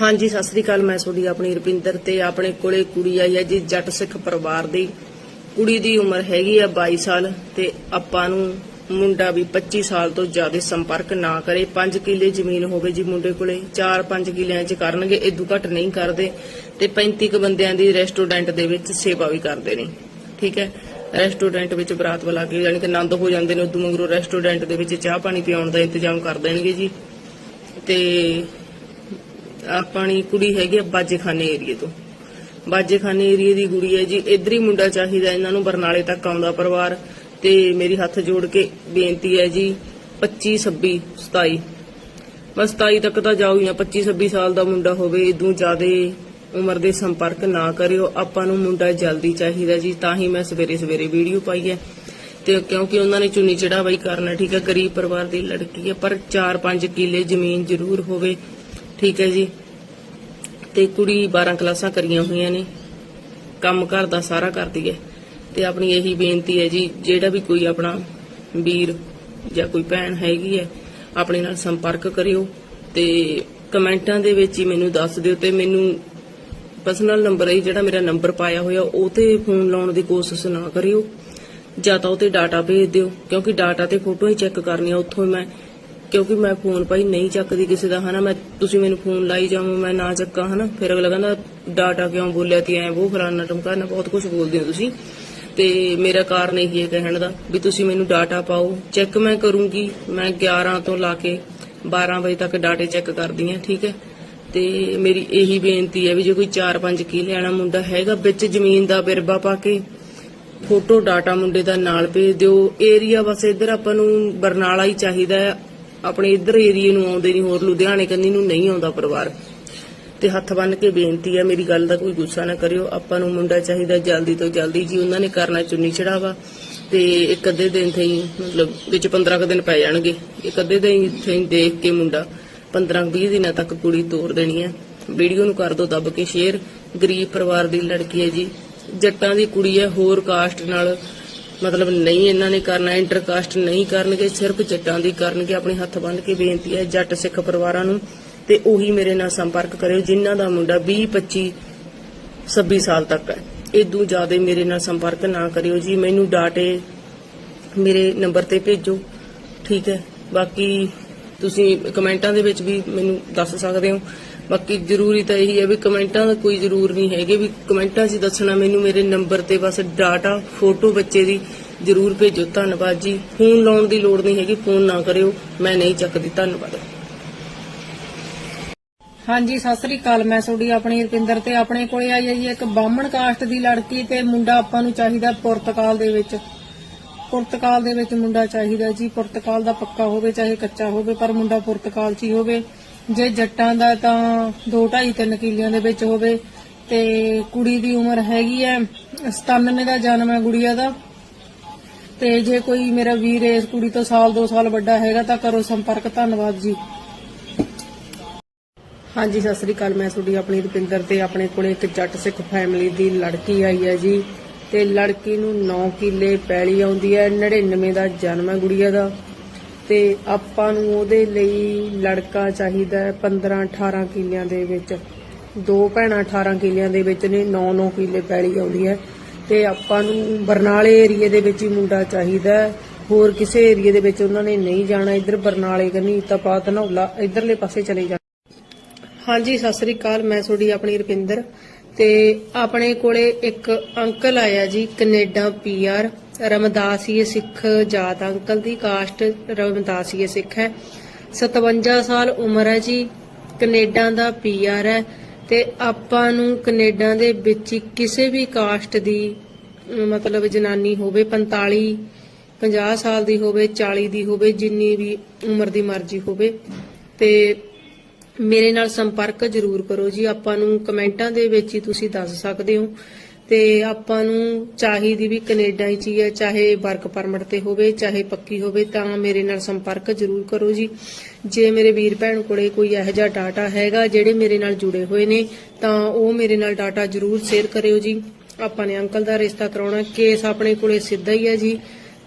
ਹਾਂਜੀ, ਸਤਿ ਸ੍ਰੀ ਅਕਾਲ। ਮੈਂ ਤੁਹਾਡੀ ਆਪਣੀ ਰਪਿੰਦਰ ਤੇ ਆਪਣੇ ਕੋਲੇ ਕੁੜੀ ਆਈ ਹੈ ਜੀ, ਜੱਟ ਸਿੱਖ ਪਰਿਵਾਰ ਦੀ। ਕੁੜੀ ਦੀ ਉਮਰ ਹੈਗੀ ਆ 22 ਸਾਲ ਤੇ ਆਪਾਂ ਨੂੰ ਮੁੰਡਾ ਵੀ 25 ਸਾਲ ਤੋਂ ਜ਼ਿਆਦਾ ਸੰਪਰਕ ਨਾ ਕਰੇ। 5 ਕਿੱਲੇ ਜ਼ਮੀਨ ਹੋਵੇ ਜੀ ਮੁੰਡੇ ਕੋਲੇ 4-5 ਕਿੱਲਿਆਂ 'ਚ ਕਰਨਗੇ ਇਦੋਂ ਘੱਟ ਨਹੀਂ ਕਰਦੇ ਤੇ 35 ਕ ਬੰਦਿਆਂ ਦੀ ਰੈਸਟੋਰੈਂਟ ਦੇ ਵਿੱਚ ਸੇਵਾ ਵੀ ਕਰਦੇ ਨੇ। ਠੀਕ ਹੈ? ਰੈਸਟੋਰੈਂਟ ਵਿੱਚ ਬਰਾਤ ਬੁਲਾ ਕੇ ਯਾਨੀ ਕਿ ਆਨੰਦ ਹੋ ਜਾਂਦੇ ਨੇ, ਉਦੋਂ ਮਗਰੋਂ ਰੈਸਟੋਰੈਂਟ ਦੇ ਵਿੱਚ ਚਾਹ ਪਾਣੀ ਪਿਆਉਣ ਦਾ ਇੰਤਜ਼ਾਮ ਕਰ ਦੇਣਗੇ ਜੀ। ਤੇ ਆਪਣੀ ਕੁੜੀ ਹੈਗੀ ਆ ਬਾਜੇਖਾਨੇ ਏਰੀਏ ਤੋਂ। ਬਾਜੇਖਾਨੇ ਏਰੀਏ ਦੀ ਕੁੜੀ ਹੈ ਜੀ। ਇਧਰ ਹੀ ਮੁੰਡਾ ਚਾਹੀਦਾ ਇਹਨਾਂ ਨੂੰ, ਬਰਨਾਲੇ ਤੱਕ ਆਉਂਦਾ ਪਰਿਵਾਰ। ਤੇ ਮੇਰੀ ਹੱਥ ਜੋੜ ਕੇ ਬੇਨਤੀ ਹੈ ਜੀ 25 26 27 ਬਸ 27 ਤੱਕ ਤਾਂ ਜਾਓ ਹੀ 25 26 ਸਾਲ ਦਾ ਮੁੰਡਾ ਹੋਵੇ, ਇਦੋਂ ਜ਼ਿਆਦੇ ਉਮਰ ਦੇ ਸੰਪਰਕ ਨਾ ਕਰਿਓ। ਆਪਾਂ ਨੂੰ ਮੁੰਡਾ ਜਲਦੀ ਚਾਹੀਦਾ ਜੀ। ਤਾਂ ਹੀ ਮੈਂ ਸਵੇਰੇ ਸਵੇਰੇ ਵੀਡੀਓ ਪਾਈ ਹੈ। ਤੇ ਕਿਉਂਕਿ ਉਹਨਾਂ ਨੇ ਚੁੰਨੀ ਚੜਾਵਾਈ ਕਰਨਾ ਠੀਕ ਹੈ, ਗਰੀਬ ਪਰਿਵਾਰ ਦੀ ਲੜਕੀ ਹੈ। ਪਰ 4-5 ਕਿੱਲੇ ਜ਼ਮੀਨ ਜ਼ਰੂਰ ਹੋਵੇ। ਠੀਕ ਹੈ ਜੀ। ਤੇ ਕੁੜੀ 12 ਕਲਾਸਾਂ ਕਰੀਆਂ ਹੋਈਆਂ ਨੇ। ਕੰਮ ਘਰ ਦਾ ਸਾਰਾ ਕਰਦੀ ਹੈ। ਤੇ ਆਪਣੀ ਇਹੀ ਬੇਨਤੀ ਹੈ ਜੀ, ਜਿਹੜਾ ਵੀ ਕੋਈ ਆਪਣਾ ਵੀਰ ਜਾਂ ਕੋਈ ਭੈਣ ਹੈਗੀ ਹੈ, ਆਪਣੇ ਨਾਲ ਸੰਪਰਕ ਕਰਿਓ। ਤੇ ਕਮੈਂਟਾਂ ਦੇ ਵਿੱਚ ਹੀ ਮੈਨੂੰ ਦੱਸ ਦਿਓ ਤੇ ਮੈਨੂੰ ਪਰਸਨਲ ਨੰਬਰ ਹੈ ਜਿਹੜਾ ਮੇਰਾ ਨੰਬਰ ਪਾਇਆ ਹੋਇਆ, ਉਹ ਤੇ ਫੋਨ ਲਾਉਣ ਦੀ ਕੋਸ਼ਿਸ਼ ਨਾ ਕਰਿਓ। ਜਾਂ ਤਾਂ ਉਹ ਤੇ ਡਾਟਾ ਭੇਜ ਦਿਓ, ਕਿਉਂਕਿ ਡਾਟਾ ਤੇ ਫੋਟੋ ਹੀ ਚੈੱਕ ਆ ਉੱਥੋਂ ਹੀ ਮੈਂ ਕਿਉਂਕਿ ਮੈਂ ਫੋਨ ਭਾਈ ਨਹੀਂ ਚੱਕਦੀ ਕਿਸੇ ਦਾ, ਹਨਾ? ਮੈਂ ਤੁਸੀਂ ਮੈਨੂੰ ਫੋਨ ਲਾਈ ਜਾਵੋ, ਮੈਂ ਨਾ ਚੱਕਾਂ, ਹਨਾ? ਫਿਰ ਅਗਲਾ ਕਹਿੰਦਾ, ਡਾਟਾ ਕਿਉਂ ਬੋਲਿਆ ਤੀ? ਐ ਉਹ ਫਲਾਨਾ ਟਮਕਾਨਾ ਬਹੁਤ ਕੁਝ ਬੋਲਦੇ ਹੋ ਤੁਸੀਂ। ਤੇ ਮੇਰਾ ਕਾਰਨ ਇਹੀ ਹੈ ਕਹਿਣ ਦਾ, ਵੀ ਤੁਸੀਂ ਮੈਨੂੰ ਡਾਟਾ ਪਾਓ। ਚੈੱਕ ਮੈਂ ਕਰੂੰਗੀ। ਮੈਂ 11 ਤੋਂ ਲਾ ਕੇ 12 ਵਜੇ ਤੱਕ ਡਾਟੇ ਚੈੱਕ ਕਰਦੀ ਆ ਠੀਕ ਹੈ? ਤੇ ਮੇਰੀ ਇਹੀ ਬੇਨਤੀ ਹੈ ਵੀ ਜੇ ਕੋਈ 4-5 ਕਿੱਲੇ ਵਾਲਾ ਮੁੰਡਾ ਹੈਗਾ, ਵਿੱਚ ਜ਼ਮੀਨ ਦਾ ਬਿਰਬਾ ਪਾ ਕੇ ਫੋਟੋ ਡਾਟਾ ਮੁੰਡੇ ਦਾ ਨਾਲ ਭੇਜ ਦਿਓ। ਏਰੀਆ ਬਸ ਇੱਧਰ ਆਪਾਂ ਨੂੰ ਬਰਨਾਲਾ ਹੀ ਚਾਹੀਦਾ ਹੈ। ਆਪਣੇ ਇੱਧਰ ਏਰੀਏ ਨੂੰ ਆਉਂਦੇ ਨਹੀਂ, ਹੋਰ ਲੁਧਿਆਣੇ ਕੰਨੀ ਨੂੰ ਨਹੀਂ ਆਉਂਦਾ ਪਰਿਵਾਰ। ਤੇ ਹੱਥ ਬੰਨ ਕੇ ਬੇਨਤੀ ਹੈ ਮੇਰੀ ਗੱਲ ਦਾ ਕੋਈ ਗੁੱਸਾ ਨਾ ਕਰਿਓ। ਆਪਾਂ ਨੂੰ ਮੁੰਡਾ ਚਾਹੀਦਾ ਜਲਦੀ ਤੋਂ ਜਲਦੀ। ਜੀ, ਉਹਨਾਂ ਨੇ ਕਰਨਾ ਚੁੰਨੀ ਚੜਾਵਾ ਤੇ ਇੱਕ ਅੱਧੇ ਦਿਨ ਤੇ ਹੀ ਮਤਲਬ ਵਿੱਚ 15 ਕੁ ਦਿਨ ਪੈ ਜਾਣਗੇ। ਇੱਕ ਅੱਧੇ ਦਿਨ ਇੱਥੇ ਹੀ ਦੇਖ ਕੇ ਮੁੰਡਾ 15 20 ਦਿਨਾਂ ਤੱਕ ਕੁੜੀ ਤੋਰ ਦੇਣੀ ਹੈ ਵੀਡੀਓ ਨੂੰ ਕਰ ਦੋ, ਦੱਬ ਕੇ ਸ਼ੇਅਰ ਗਰੀਬ ਪਰਿਵਾਰ ਦੀ ਲੜਕੀ ਹੈ ਜੀ। ਜੱਟਾਂ ਦੀ ਕੁੜੀ ਹੈ ਹੋਰ ਕਾਸਟ ਨਾਲ ਮਤਲਬ ਨਹੀਂ ਇਹਨਾਂ ਨੇ ਕਰਨਾ, ਇੰਟਰਕਾਸਟ ਨਹੀਂ ਕਰਨਗੇ, ਸਿਰਫ ਜੱਟਾਂ ਦੀ ਕਰਨਗੇ। ਆਪਣੇ ਹੱਥ ਬੰਨ੍ਹ ਕੇ ਬੇਨਤੀ ਹੈ ਜੱਟ ਸਿੱਖ ਪਰਿਵਾਰਾਂ ਨੂੰ ਤੇ ਉਹੀ ਮੇਰੇ ਨਾਲ ਸੰਪਰਕ ਕਰਿਓ, ਜਿਨ੍ਹਾਂ ਦਾ ਮੁੰਡਾ 20 25 26 ਸਾਲ ਤੱਕ ਹੈ। ਇਦੋਂ ਜ਼ਿਆਦਾ ਮੇਰੇ ਨਾਲ ਸੰਪਰਕ ਨਾ ਕਰਿਓ ਜੀ। ਮੈਨੂੰ ਡਾਟੇ ਮੇਰੇ ਨੰਬਰ ਤੇ ਭੇਜੋ, ਠੀਕ ਹੈ? ਬਾਕੀ ਤੁਸੀਂ ਕਮੈਂਟਾਂ ਦੇ ਵਿੱਚ ਵੀ ਮੈਨੂੰ ਦੱਸ ਸਕਦੇ ਹੋ। ਬਾਕੀ ਜ਼ਰੂਰੀ ਤਾਂ ਇਹੀ ਹੈ ਵੀ ਕਮੈਂਟਾਂ ਦਾ ਕੋਈ ਜ਼ਰੂਰ ਨਹੀਂ ਹੈਗੇ ਵੀ ਕਮੈਂਟਾਂ 'ਚ ਦੱਸਣਾ ਮੈਨੂੰ ਮੇਰੇ ਨੰਬਰ ਤੇ ਬਸ ਡਾਟਾ, ਫੋਟੋ ਬੱਚੇ ਦੀ ਜ਼ਰੂਰ ਭੇਜੋ, ਧੰਨਵਾਦ ਜੀ। ਫੋਨ ਲਾਉਣ ਦੀ ਲੋੜ ਨਹੀਂ ਹੈਗੀ, ਫੋਨ ਨਾ ਕਰਿਓ, ਮੈਂ ਨਹੀਂ ਚੱਕਦੀ, ਧੰਨਵਾਦ। ਹਾਂਜੀ, ਸਤਿ ਸ੍ਰੀ ਅਕਾਲ, ਮੈਂ ਤੁਹਾਡੀ ਆਪਣੀ ਰੁਪਿੰਦਰ ਤੇ ਆਪਣੇ ਕੋਲੇ ਆਈ ਹੈ ਜੀ, ਇੱਕ ਬਾਹਮਣ ਕਾਸਟ ਦੀ ਲੜਕੀ ਤੇ ਮੁੰਡਾ ਆਪਾਂ ਨੂੰ ਚਾਹੀਦਾ ਪੁਰਤਗਾਲ ਦੇ ਵਿੱਚ। ਪੁਰਤਗਾਲ ਦੇ ਵਿੱਚ ਮੁੰਡਾ ਚਾਹੀਦਾ ਜੀ, ਪੁਰਤਗਾਲ ਦਾ ਪੱਕਾ ਹੋਵੇ, ਚਾਹੇ ਕੱਚਾ ਹੋਵੇ, ਪਰ ਮੁੰਡਾ ਪੁਰਤਗਾਲ 'ਚ ਹੀ ਹੋਵੇ। ਜੇ ਜੱਟਾਂ ਦਾ ਤਾਂ 2 2.5 3 ਕਿੱਲਿਆਂ ਦੇ ਵਿੱਚ ਹੋਵੇ ਤੇ ਕੁੜੀ ਦੀ ਉਮਰ ਹੈਗੀ ਹੈ 97 ਦਾ ਜਨਮ ਹੈ ਗੁੜੀਆ ਦਾ। ਤੇ ਜੇ ਕੋਈ ਮੇਰਾ ਵੀਰ ਇਸ ਕੁੜੀ ਤੋਂ ਸਾਲ 2 ਸਾਲ ਵੱਡਾ ਹੈਗਾ ਤਾਂ ਕਰੋ ਸੰਪਰਕ, ਧੰਨਵਾਦ ਜੀ। ਹਾਂਜੀ, ਸਤਿ ਸ੍ਰੀ ਅਕਾਲ, ਮੈਂ ਤੁਹਾਡੀ ਆਪਣੀ ਰੁਪਿੰਦਰ ਤੇ ਆਪਣੇ ਕੋਲੇ ਇੱਕ ਜੱਟ ਸਿੱਖ ਫੈਮਿਲੀ ਦੀ ਲੜਕੀ ਆਈ ਹੈ ਜੀ। ਤੇ ਲੜਕੀ ਨੂੰ 9 ਕਿੱਲੇ ਪੈਲੀ ਆਉਂਦੀ ਹੈ 99 ਦਾ ਜਨਮ ਹੈ ਗੁੜੀਆ ਦਾ। ਤੇ ਆਪਾਂ ਨੂੰ ਉਹਦੇ ਲਈ ਲੜਕਾ ਚਾਹੀਦਾ ਹੈ 15 18 ਕਿੱਲਿਆਂ ਦੇ ਵਿੱਚ। ਦੋ ਭੈਣਾਂ 18 ਕਿੱਲਿਆਂ ਦੇ ਵਿੱਚ ਨੇ 9 9 ਕਿੱਲੇ ਪੈਲੀ ਆਉਂਦੀ ਹੈ। ਤੇ ਆਪਾਂ ਨੂੰ ਬਰਨਾਲੇ ਏਰੀਏ ਦੇ ਵਿੱਚ ਹੀ ਮੁੰਡਾ ਚਾਹੀਦਾ ਹੋਰ ਕਿਸੇ ਏਰੀਏ ਦੇ ਵਿੱਚ ਉਹਨਾਂ ਨੇ ਨਹੀਂ ਜਾਣਾ, ਇੱਧਰ ਬਰਨਾਲੇ ਕੰਨੀ ਤਪਾ ਧਨੌਲਾ ਇੱਧਰਲੇ ਪਾਸੇ ਚਲੇ ਜਾਣਾ ਹਾਂਜੀ, ਸਤਿ ਸ੍ਰੀ ਅਕਾਲ, ਮੈਂ ਤੁਹਾਡੀ ਆਪਣੀ ਰੁਪਿੰਦਰ। ਤੇ ਆਪਣੇ ਕੋਲੇ ਇੱਕ ਅੰਕਲ ਆਇਆ ਜੀ, ਕੈਨੇਡਾ ਪੀਆਰ ਰਮਦਾਸੀਏ ਸਿੱਖ ਜਾਤ ਅੰਕਲ ਦੀ ਕਾਸਟ ਰਮਦਾਸੀਏ ਸਿੱਖ ਹੈ। 57 ਸਾਲ ਉਮਰ ਹੈ ਜੀ। ਕੈਨੇਡਾ ਦਾ ਪੀਆਰ ਹੈ ਤੇ ਆਪਾਂ ਨੂੰ ਕੈਨੇਡਾ ਦੇ ਵਿੱਚ ਕਿਸੇ ਵੀ ਕਾਸਟ ਦੀ ਮਤਲਬ ਜਨਾਨੀ ਹੋਵੇ 45 50 ਸਾਲ ਦੀ ਹੋਵੇ 40 ਦੀ ਹੋਵੇ, ਜਿੰਨੀ ਵੀ ਉਮਰ ਦੀ ਮਰਜ਼ੀ ਹੋਵੇ, ਤੇ ਮੇਰੇ ਨਾਲ ਸੰਪਰਕ ਜ਼ਰੂਰ ਕਰੋ ਜੀ। ਆਪਾਂ ਨੂੰ ਕਮੈਂਟਾਂ ਦੇ ਵਿੱਚ ਹੀ ਤੁਸੀਂ ਦੱਸ ਸਕਦੇ ਹੋ। ਤੇ ਆਪਾਂ ਨੂੰ ਚਾਹੀਦੀ ਵੀ ਕੈਨੇਡਾ ਹੀ ਚੀ ਹੈ, ਚਾਹੇ ਵਰਕ ਪਰਮਿਟ ਤੇ ਹੋਵੇ, ਚਾਹੇ ਪੱਕੀ ਹੋਵੇ, ਤਾਂ ਮੇਰੇ ਨਾਲ ਸੰਪਰਕ ਜ਼ਰੂਰ ਕਰੋ ਜੀ। ਜੇ ਮੇਰੇ ਵੀਰ ਭੈਣ ਕੋਲੇ ਕੋਈ ਇਹੋ ਜਿਹਾ ਡਾਟਾ ਹੈਗਾ, ਜਿਹੜੇ ਮੇਰੇ ਨਾਲ ਜੁੜੇ ਹੋਏ ਨੇ, ਤਾਂ ਉਹ ਮੇਰੇ ਨਾਲ ਡਾਟਾ ਜ਼ਰੂਰ ਸ਼ੇਅਰ ਕਰਿਓ ਜੀ। ਆਪਾਂ ਨੇ ਅੰਕਲ ਦਾ ਰਿਸ਼ਤਾ ਕਰਾਉਣਾ ਕੇਸ ਆਪਣੇ ਕੋਲੇ ਸਿੱਧਾ ਹੀ ਹੈ ਜੀ।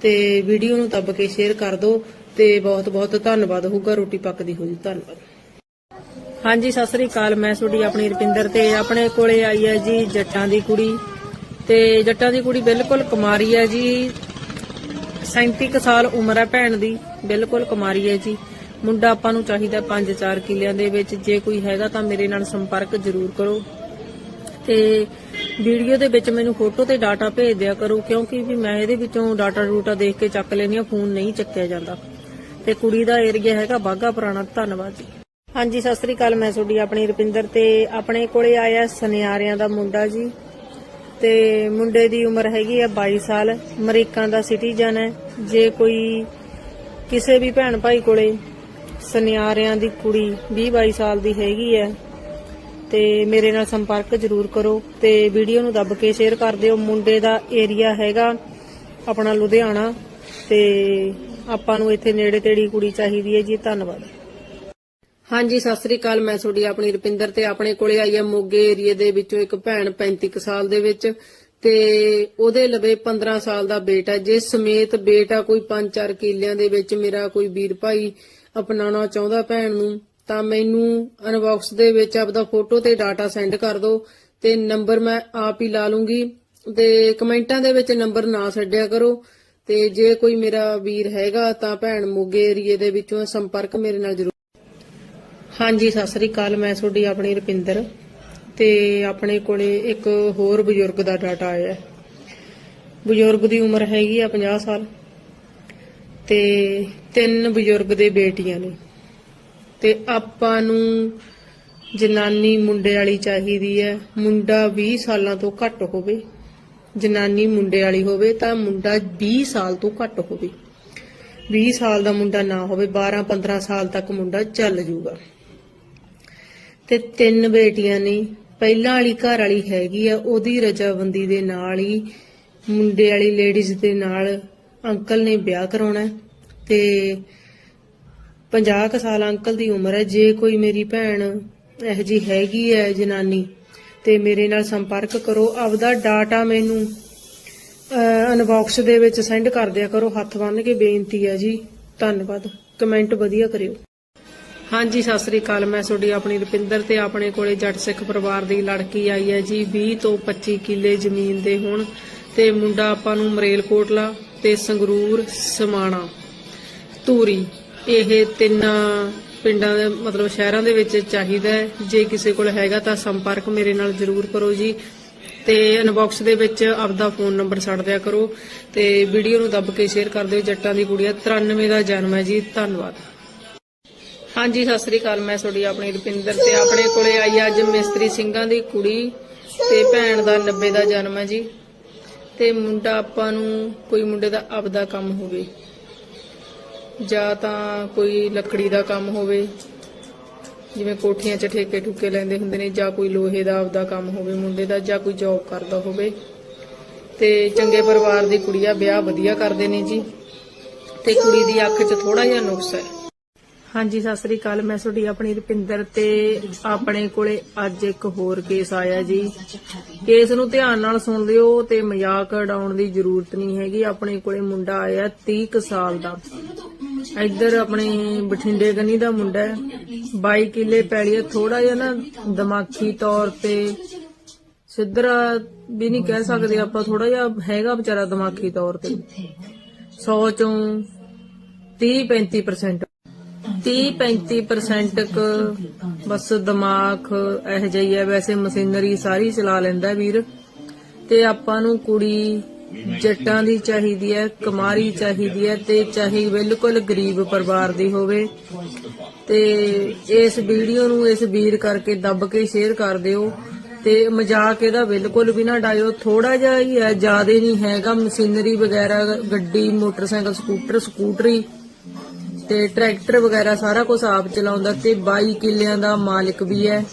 ਤੇ ਵੀਡੀਓ ਨੂੰ ਦੱਬ ਕੇ ਸ਼ੇਅਰ ਕਰ ਦਿਓ, ਤੇ ਬਹੁਤ ਬਹੁਤ ਧੰਨਵਾਦ ਹੋਊਗਾ, ਰੋਟੀ ਪੱਕਦੀ ਹੋ ਜੀ। ਧੰਨਵਾਦ। ਹਾਂਜੀ, ਸਤਿ ਸ੍ਰੀ ਅਕਾਲ। ਮੈਂ ਤੁਹਾਡੀ ਆਪਣੀ ਰਪਿੰਦਰ ਤੇ ਆਪਣੇ ਕੋਲੇ ਆਈ ਹੈ ਜੀ ਜੱਟਾਂ ਦੀ ਕੁੜੀ। ਤੇ ਜੱਟਾਂ ਦੀ ਕੁੜੀ ਬਿਲਕੁਲ ਕੁਮਾਰੀ ਹੈ ਜੀ। 37 ਕੁ ਸਾਲ ਉਮਰ ਹੈ ਭੈਣ ਦੀ। ਬਿਲਕੁਲ ਕੁਮਾਰੀ ਹੈ ਜੀ। ਮੁੰਡਾ ਆਪਾਂ ਨੂੰ ਚਾਹੀਦਾ 5-4 ਕਿੱਲਿਆਂ ਦੇ ਵਿੱਚ। ਜੇ ਕੋਈ ਹੈਗਾ ਤਾਂ ਮੇਰੇ ਨਾਲ ਸੰਪਰਕ ਜ਼ਰੂਰ ਕਰੋ। ਤੇ ਵੀਡੀਓ ਦੇ ਵਿੱਚ ਮੈਨੂੰ ਫੋਟੋ ਤੇ ਡਾਟਾ ਭੇਜ ਦਿਆ ਕਰੋ, ਕਿਉਂਕਿ ਵੀ ਮੈਂ ਇਹਦੇ ਵਿੱਚੋਂ ਡਾਟਾ ਡੂਟਾ ਦੇਖ ਕੇ ਚੱਕ ਲੈਣੀ ਆ ਫੋਨ ਨਹੀਂ ਚੱਕਿਆ ਜਾਂਦਾ। ਤੇ ਕੁੜੀ ਦਾ ਏਰੀਆ ਹੈਗਾ ਬਾਗਾ ਪੁਰਾਣਾ। ਧੰਨਵਾਦ ਜੀ। ਹਾਂਜੀ, ਸਤਿ ਸ੍ਰੀ ਅਕਾਲ। ਮੈਂ ਤੁਹਾਡੀ ਆਪਣੀ ਰੁਪਿੰਦਰ ਤੇ ਆਪਣੇ ਕੋਲੇ ਆਇਆ ਸੁਨਿਆਰਿਆਂ ਦਾ ਮੁੰਡਾ ਜੀ। ਤੇ ਮੁੰਡੇ ਦੀ ਉਮਰ ਹੈਗੀ ਆ 22 ਸਾਲ। ਅਮਰੀਕਾ ਦਾ ਸਿਟੀਜ਼ਨ ਹੈ। ਜੇ ਕੋਈ ਕਿਸੇ ਵੀ ਭੈਣ ਭਾਈ ਕੋਲੇ ਸੁਨਿਆਰਿਆਂ ਦੀ ਕੁੜੀ 20 22 ਸਾਲ ਦੀ ਹੈਗੀ ਹੈ, ਤੇ ਮੇਰੇ ਨਾਲ ਸੰਪਰਕ ਜ਼ਰੂਰ ਕਰੋ ਤੇ ਵੀਡੀਓ ਨੂੰ ਦੱਬ ਕੇ ਸ਼ੇਅਰ ਕਰ ਦਿਓ। ਮੁੰਡੇ ਦਾ ਏਰੀਆ ਹੈਗਾ ਆਪਣਾ ਲੁਧਿਆਣਾ ਤੇ ਆਪਾਂ ਨੂੰ ਇੱਥੇ ਨੇੜੇ ਤੇੜੀ ਕੁੜੀ ਚਾਹੀਦੀ ਹੈ ਜੀ। ਧੰਨਵਾਦ। ਹਾਂਜੀ, ਸਤਿ ਸ੍ਰੀ ਅਕਾਲ। ਮੈਂ ਤੁਹਾਡੀ ਆਪਣੀ ਰੁਪਿੰਦਰ ਤੇ ਆਪਣੇ ਕੋਲੇ ਆਈ ਹੈ ਮੋਗੇ ਏਰੀਏ ਦੇ ਵਿੱਚੋਂ ਇੱਕ ਭੈਣ 35 ਕੁ ਸਾਲ ਦੇ ਵਿੱਚ ਤੇ ਉਹਦੇ ਲਵੇ 15 ਸਾਲ ਦਾ ਬੇਟਾ ਜਿਸ ਸਮੇਤ ਬੇਟਾ ਕੋਈ 5-4 ਕਿੱਲਿਆਂ ਦੇ ਵਿੱਚ ਮੇਰਾ ਕੋਈ ਵੀਰ ਭਾਈ ਅਪਣਾਉਣਾ ਚਾਹੁੰਦਾ ਭੈਣ ਨੂੰ, ਤਾਂ ਮੈਨੂੰ ਅਨਬਾਕਸ ਦੇ ਵਿੱਚ ਆਪਦਾ ਫੋਟੋ ਤੇ ਡਾਟਾ ਸੈਂਡ ਕਰ ਦਿਓ ਤੇ ਨੰਬਰ ਮੈਂ ਆਪ ਹੀ ਲਾ ਲੂੰਗੀ ਤੇ ਕਮੈਂਟਾਂ ਦੇ ਵਿੱਚ ਨੰਬਰ ਨਾ ਛੱਡਿਆ ਕਰੋ ਤੇ ਜੇ ਕੋਈ ਮੇਰਾ ਵੀਰ ਹੈਗਾ ਤਾਂ ਭੈਣ ਮੋਗੇ ਏਰੀਏ ਦੇ ਵਿੱਚੋਂ ਸੰਪਰਕ ਮੇਰੇ ਨਾਲ ਜ਼ਰੂਰ ਹਾਂਜੀ, ਸਤਿ ਸ੍ਰੀ ਅਕਾਲ, ਮੈਂ ਤੁਹਾਡੀ ਆਪਣੀ ਰੁਪਿੰਦਰ ਤੇ ਆਪਣੇ ਕੋਲੇ ਇੱਕ ਹੋਰ ਬਜ਼ੁਰਗ ਦਾ ਡਾਟਾ ਆਇਆ ਹੈ। ਬਜ਼ੁਰਗ ਦੀ ਉਮਰ ਹੈਗੀ ਆ 50 ਸਾਲ ਤੇ ਤਿੰਨ ਬਜ਼ੁਰਗ ਦੇ ਬੇਟੀਆਂ ਨੇ। ਤੇ ਆਪਾਂ ਨੂੰ ਜਨਾਨੀ ਮੁੰਡੇ ਵਾਲੀ ਚਾਹੀਦੀ ਹੈ, ਮੁੰਡਾ 20 ਸਾਲਾਂ ਤੋਂ ਘੱਟ ਹੋਵੇ। ਜਨਾਨੀ ਮੁੰਡੇ ਵਾਲੀ ਹੋਵੇ ਤਾਂ ਮੁੰਡਾ 20 ਸਾਲ ਤੋਂ ਘੱਟ ਹੋਵੇ। 20 ਸਾਲ ਦਾ ਮੁੰਡਾ ਨਾ ਹੋਵੇ 12 15 ਸਾਲ ਤੱਕ ਮੁੰਡਾ ਚੱਲ ਜੂਗਾ। ਤੇ ਤਿੰਨ ਬੇਟੀਆਂ ਨੇ। ਪਹਿਲਾਂ ਵਾਲੀ ਘਰ ਵਾਲੀ ਹੈਗੀ ਆ, ਉਹਦੀ ਰਜਾਬੰਦੀ ਦੇ ਨਾਲ ਹੀ, ਮੁੰਡੇ ਵਾਲੀ ਲੇਡੀਜ਼ ਦੇ ਨਾਲ ਅੰਕਲ ਨੇ ਵਿਆਹ ਕਰਾਉਣਾ ਹੈ। ਤੇ 50 ਕੁ ਸਾਲ ਅੰਕਲ ਦੀ ਉਮਰ ਹੈ। ਜੇ ਕੋਈ ਮੇਰੀ ਭੈਣ ਇਹ ਜੀ ਹੈਗੀ ਹੈ ਜਨਾਨੀ, ਤੇ ਮੇਰੇ ਨਾਲ ਸੰਪਰਕ ਕਰੋ। ਆਪਦਾ ਡਾਟਾ ਮੈਨੂੰ ਅਨਬਾਕਸ ਦੇ ਵਿੱਚ ਸੈਂਡ ਕਰ ਦਿਆ ਕਰੋ। ਹੱਥ ਬੰਨ ਕੇ ਬੇਨਤੀ ਹੈ ਜੀ। ਧੰਨਵਾਦ। ਕਮੈਂਟ ਵਧੀਆ ਕਰਿਓ। ਹਾਂਜੀ, ਸਤਿ ਸ੍ਰੀ ਅਕਾਲ। ਮੈਂ ਤੁਹਾਡੀ ਆਪਣੀ ਰੁਪਿੰਦਰ ਤੇ ਆਪਣੇ ਕੋਲੇ ਜੱਟ ਸਿੱਖ ਪਰਿਵਾਰ ਦੀ ਲੜਕੀ ਆਈ ਹੈ ਜੀ 20 ਤੋਂ 25 ਕਿੱਲੇ ਜ਼ਮੀਨ ਦੇ ਹੁਣ ਤੇ ਮੁੰਡਾ ਆਪਾਂ ਨੂੰ ਮਰੇਲਕੋਟਲਾ ਤੇ ਸੰਗਰੂਰ, ਸਮਾਣਾ, ਧੂਰੀ। ਇਹ ਤਿੰਨਾਂ ਪਿੰਡਾਂ ਦੇ, ਮਤਲਬ ਸ਼ਹਿਰਾਂ ਦੇ ਵਿੱਚ ਚਾਹੀਦਾ ਹੈ। ਜੇ ਕਿਸੇ ਕੋਲ ਹੈਗਾ ਤਾਂ ਸੰਪਰਕ ਮੇਰੇ ਨਾਲ ਜ਼ਰੂਰ ਕਰੋ ਜੀ ਤੇ ਇਨਬਾਕਸ ਦੇ ਵਿੱਚ ਆਪਦਾ ਫੋਨ ਨੰਬਰ ਛੱਡ ਦਿਆ ਕਰੋ ਤੇ ਵੀਡੀਓ ਨੂੰ ਦੱਬ ਕੇ ਸ਼ੇਅਰ ਕਰ ਦਿਓ ਜੱਟਾਂ ਦੀ ਕੁੜੀਆ। 93 ਦਾ ਜਨਮ ਹੈ ਜੀ। ਧੰਨਵਾਦ। ਹਾਂਜੀ, ਸਤਿ ਸ੍ਰੀ ਅਕਾਲ। ਮੈਂ ਤੁਹਾਡੀ ਆਪਣੀ ਰੁਪਿੰਦਰ ਤੇ ਆਪਣੇ ਕੋਲੇ ਆਈ ਅੱਜ ਮਿਸਤਰੀ ਸਿੰਘਾਂ ਦੀ ਕੁੜੀ ਤੇ ਭੈਣ ਦਾ 90 ਦਾ ਜਨਮ ਹੈ ਜੀ। ਤੇ ਮੁੰਡਾ ਆਪਾਂ ਨੂੰ ਕੋਈ ਮੁੰਡੇ ਦਾ ਆਪਦਾ ਕੰਮ ਹੋਵੇ, ਜਾਂ ਤਾਂ ਕੋਈ ਲੱਕੜੀ ਦਾ ਕੰਮ ਹੋਵੇ, ਜਿਵੇਂ ਕੋਠੀਆਂ 'ਚ ਠੇਕੇ ਠੁਕੇ ਲੈਂਦੇ ਹੁੰਦੇ ਨੇ, ਜਾਂ ਕੋਈ ਲੋਹੇ ਦਾ ਆਪਦਾ ਕੰਮ ਹੋਵੇ ਮੁੰਡੇ ਦਾ, ਜਾਂ ਕੋਈ ਜੌਬ ਕਰਦਾ ਹੋਵੇ। ਤੇ ਚੰਗੇ ਪਰਿਵਾਰ ਦੀ ਕੁੜੀ ਆ, ਵਿਆਹ ਵਧੀਆ ਕਰਦੇ ਨੇ ਜੀ। ਤੇ ਕੁੜੀ ਦੀ ਅੱਖ 'ਚ ਥੋੜਾ ਜਿਹਾ ਨੁਕਸ ਹੈ। ਹਾਂਜੀ, ਸਤਿ ਸ੍ਰੀ ਅਕਾਲ। ਮੈਂ ਤੁਹਾਡੀ ਆਪਣੀ ਰੁਪਿੰਦਰ ਤੇ ਆਪਣੇ ਕੋਲੇ ਅੱਜ ਇੱਕ ਹੋਰ ਕੇਸ ਆਇਆ ਜੀ। ਕੇਸ ਨੂੰ ਧਿਆਨ ਨਾਲ ਸੁਣ ਲਿਓ ਤੇ ਮਜ਼ਾਕ ਉਡਾਉਣ ਦੀ ਜ਼ਰੂਰਤ ਨਹੀਂ ਹੈਗੀ। ਆਪਣੇ ਕੋਲੇ ਮੁੰਡਾ ਆਇਆ 30 ਸਾਲ ਦਾ। ਇੱਧਰ ਆਪਣੇ ਬਠਿੰਡੇ ਗਨੀ ਦਾ ਮੁੰਡਾ ਹੈ। 22 ਕਿੱਲੇ ਪੈਲੀ ਥੋੜਾ ਜਿਹਾ ਨਾ ਦਿਮਾਗੀ ਤੌਰ ਤੇ ਸਿੱਧਰਾ ਵੀ ਨਹੀਂ ਕਹਿ ਸਕਦੇ ਆਪਾਂ। ਥੋੜਾ ਜਿਹਾ ਹੈਗਾ ਵਿਚਾਰਾ ਦਿਮਾਗੀ ਤੌਰ ਤੇ। 100 ਚੋਂ 30 35% 30-35% ਕ ਬਸ ਦਿਮਾਗ ਇਹ ਜਿਹੀ ਹੈ ਵੈਸੇ ਮਸ਼ੀਨਰੀ ਸਾਰੀ ਚਲਾ ਲੈਂਦਾ ਵੀਰ। ਤੇ ਆਪਾਂ ਨੂੰ ਕੁੜੀ ਜੱਟਾਂ ਦੀ ਚਾਹੀਦੀ ਹੈ, ਕੁਮਾਰੀ ਚਾਹੀਦੀ ਹੈ ਤੇ ਚਾਹੇ ਬਿਲਕੁਲ ਗਰੀਬ ਪਰਿਵਾਰ ਦੀ ਹੋਵੇ। ਤੇ ਇਸ ਵੀਡੀਓ ਨੂੰ ਇਸ ਵੀਰ ਕਰਕੇ ਦੱਬ ਕੇ ਸ਼ੇਅਰ ਕਰ ਦਿਓ। ਤੇ ਮਜ਼ਾਕ ਇਹਦਾ ਬਿਲਕੁਲ ਵੀ ਨਾ ਡਾਇਓ ਥੋੜਾ ਜਿਹਾ ਹੀ ਹੈ, ਜ਼ਿਆਦਾ ਨਹੀਂ ਹੈਗਾ। ਮਸ਼ੀਨਰੀ ਵਗੈਰਾ, ਗੱਡੀ, ਮੋਟਰਸਾਈਕਲ, ਸਕੂਟਰ, ਸਕੂਟਰੀ ਤੇ ਟਰੈਕਟਰ ਵਗੈਰਾ ਸਾਰਾ ਕੁਝ ਆਪ ਚਲਾਉਂਦਾ ਤੇ 22 ਕਿੱਲਿਆਂ ਦਾ ਮਾਲਕ ਵੀ ਹੈ।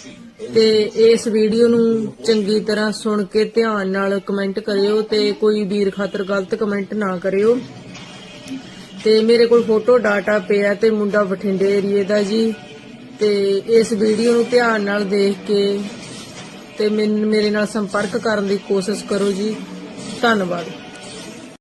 ਤੇ ਇਸ ਵੀਡੀਓ ਨੂੰ ਚੰਗੀ ਤਰ੍ਹਾਂ ਸੁਣ ਕੇ ਧਿਆਨ ਨਾਲ ਕਮੈਂਟ ਕਰਿਓ ਤੇ ਕੋਈ ਵੀਰ ਖਾਤਰ ਗਲਤ ਕਮੈਂਟ ਨਾ ਕਰਿਓ। ਤੇ ਮੇਰੇ ਕੋਲ ਫੋਟੋ ਡਾਟਾ ਪਿਆ ਤੇ ਮੁੰਡਾ ਬਠਿੰਡੇ ਏਰੀਏ ਦਾ ਜੀ। ਤੇ ਇਸ ਵੀਡੀਓ ਨੂੰ ਧਿਆਨ ਨਾਲ ਦੇਖ ਕੇ ਤੇ ਮੈਨ- ਮੇਰੇ ਨਾਲ ਸੰਪਰਕ ਕਰਨ ਦੀ ਕੋਸ਼ਿਸ਼ ਕਰੋ ਜੀ। ਧੰਨਵਾਦ।